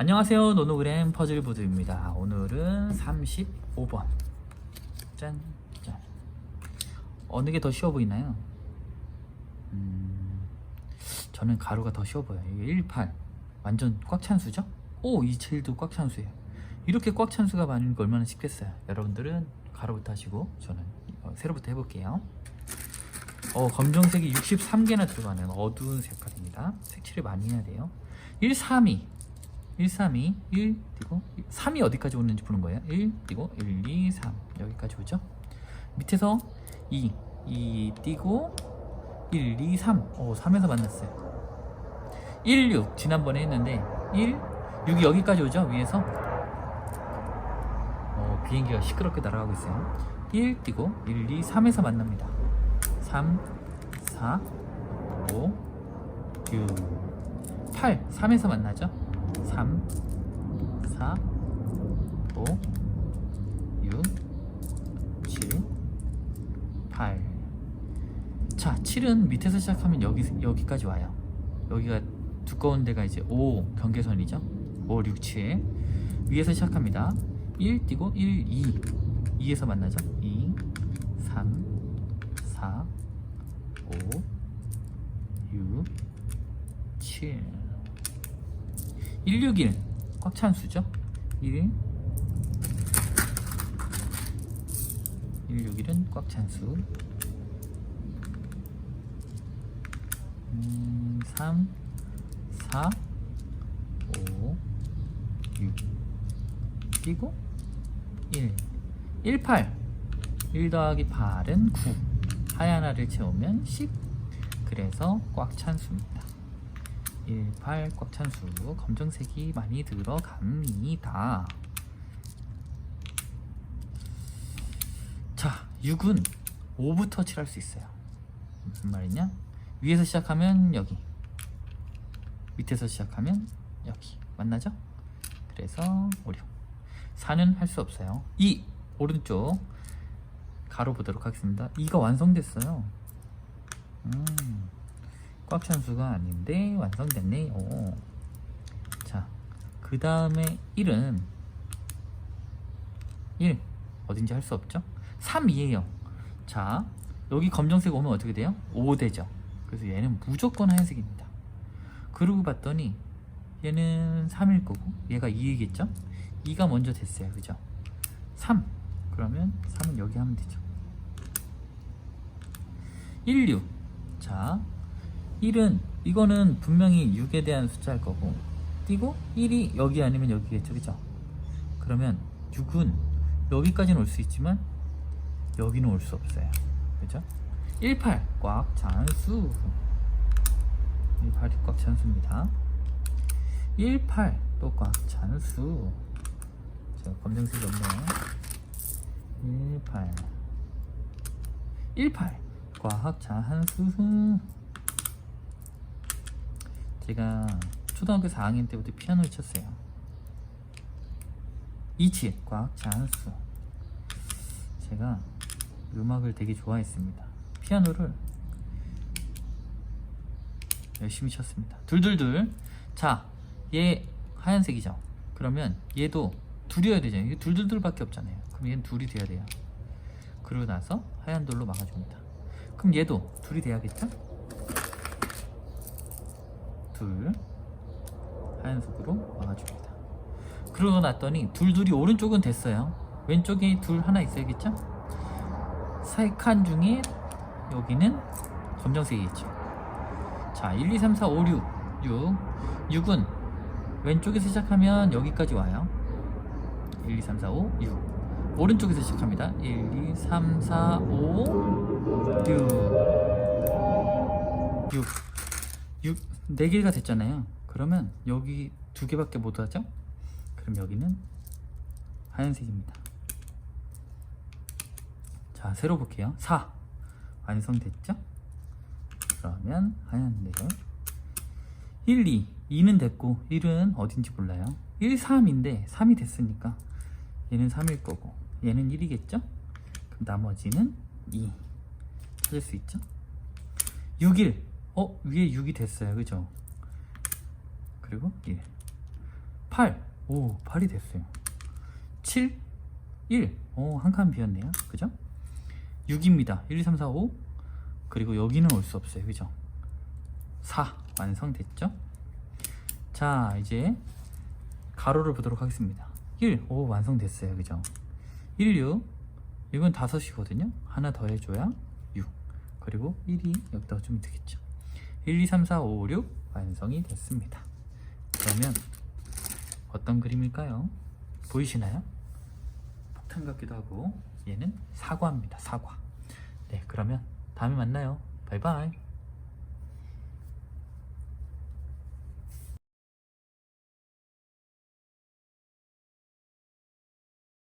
안녕하세요. 노노그램 퍼즐보드입니다. 오늘은 35번. 짠, 짠. 어느 게 더 쉬워 보이나요? 음, 저는 가로가 더 쉬워 보여요. 이게 18 완전 꽉 찬 수죠? 오 27도 꽉 찬 수예요. 이렇게 꽉 찬 수가 많은 거 얼마나 쉽겠어요? 여러분들은 가로부터 하시고 저는 어, 세로부터 해볼게요. 어, 검정색이 63개나 들어가는 어두운 색깔입니다. 색칠을 많이 해야 돼요. 1, 3, 2 1, 3, 2, 1, 띄고 3이 어디까지 오는지 보는 거예요. 1, 띄고 1, 2, 3 여기까지 오죠? 밑에서 2, 2 띄고 1, 2, 3 오, 3에서 만났어요. 1, 6 지난번에 했는데 1, 6이 여기까지 오죠? 위에서? 어, 비행기가 시끄럽게 날아가고 있어요. 1 띄고 1, 2, 3에서 만납니다. 3, 4, 5, 6, 8 3에서 만나죠 3, 4, 5, 6, 7, 8. 자, 7은 밑에서 시작하면 여기, 여기까지 와요. 여기가 두꺼운 데가 이제 5 경계선이죠. 5, 6, 7. 위에서 시작합니다. 1 띄고 1, 2. 2에서 만나죠. 2, 3, 4, 5, 6, 7. 161. 꽉 찬 수죠? 1, 161은 꽉 찬 수. 음, 3, 4, 5, 6. 그리고 1. 18. 1 더하기 8은 9. 하얀 알을 채우면 10. 그래서 꽉 찬 수입니다. 1, 8 꽉찬 수. 검정색이 많이 들어갑니다. 자, 6은 5부터 칠할 수 있어요. 무슨 말이냐? 위에서 시작하면 여기. 밑에서 시작하면 여기. 맞나죠? 그래서 5, 6. 4는 할 수 없어요. 2. 오른쪽. 가로 보도록 하겠습니다. 2가 완성됐어요. 음. 꽉 찬 수가 아닌데 완성됐네요. 자, 그 다음에 1은 1 어딘지 할 수 없죠? 3, 2에요. 자, 여기 검정색 오면 어떻게 돼요? 5 되죠. 그래서 얘는 무조건 하얀색입니다. 그러고 봤더니 얘는 3일 거고 얘가 2이겠죠? 2가 먼저 됐어요. 그죠? 3 그러면 3은 여기 하면 되죠. 1, 6 자, 1은 이거는 분명히 6에 대한 숫자일 거고 띄고 1이 여기 아니면 여기겠죠 그죠. 그러면 6은 여기까지는 올 수 있지만 여기는 올 수 없어요. 그죠? 18 꽉 찬수. 18이 꽉 찬수입니다. 18 또 꽉 찬수. 자 검정색이 없네요. 18 18꽉 찬수 제가 초등학교 4학년 때부터 피아노를 쳤어요. 27꽉 찬수. 제가 음악을 되게 좋아했습니다. 피아노를 열심히 쳤습니다. 둘둘둘. 자, 얘 하얀색이죠. 그러면 얘도 둘이어야 되잖아요. 이게 둘둘둘 밖에 없잖아요. 그럼 얘는 둘이 돼야 돼요. 그러고 나서 하얀 돌로 막아줍니다. 그럼 얘도 둘이 돼야겠죠? 둘 하얀 속으로 막아줍니다. 그러고 났더니 둘 둘이 오른쪽은 됐어요. 왼쪽에 둘 하나 있어야겠죠? 세 칸 중에 여기는 검정색이겠죠. 자, 1, 2, 3, 4, 5, 6, 6. 6은 왼쪽에서 시작하면 여기까지 와요. 1, 2, 3, 4, 5, 6. 오른쪽에서 시작합니다. 1, 2, 3, 4, 5, 6. 6. 6, 4개가 됐잖아요. 그러면 여기 두 개밖에 못 하죠? 그럼 여기는 하얀색입니다. 자, 세로 볼게요. 4. 완성됐죠? 그러면 하얀색. 1, 2. 2는 됐고, 1은 어딘지 몰라요. 1, 3인데, 3이 됐으니까, 얘는 3일 거고, 얘는 1이겠죠? 그럼 나머지는 2. 찾을 수 있죠? 6, 1. 어? 위에 6이 됐어요. 그죠? 그리고 1. 8. 오, 8이 됐어요. 7, 1. 오, 한 칸 비었네요. 그죠? 6입니다. 1, 2, 3, 4, 5. 그리고 여기는 올 수 없어요. 그죠? 4. 완성됐죠? 자, 이제 가로를 보도록 하겠습니다. 1. 오, 완성됐어요. 그죠? 1, 6. 이건 5이거든요. 하나 더 해줘야 6. 그리고 1이 여기다가 주면 되겠죠. 1, 2, 3, 4, 5, 6. 완성이 됐습니다. 그러면 어떤 그림일까요? 보이시나요? 폭탄 같기도 하고 얘는 사과입니다. 사과. 네, 그러면 다음에 만나요. 바이바이.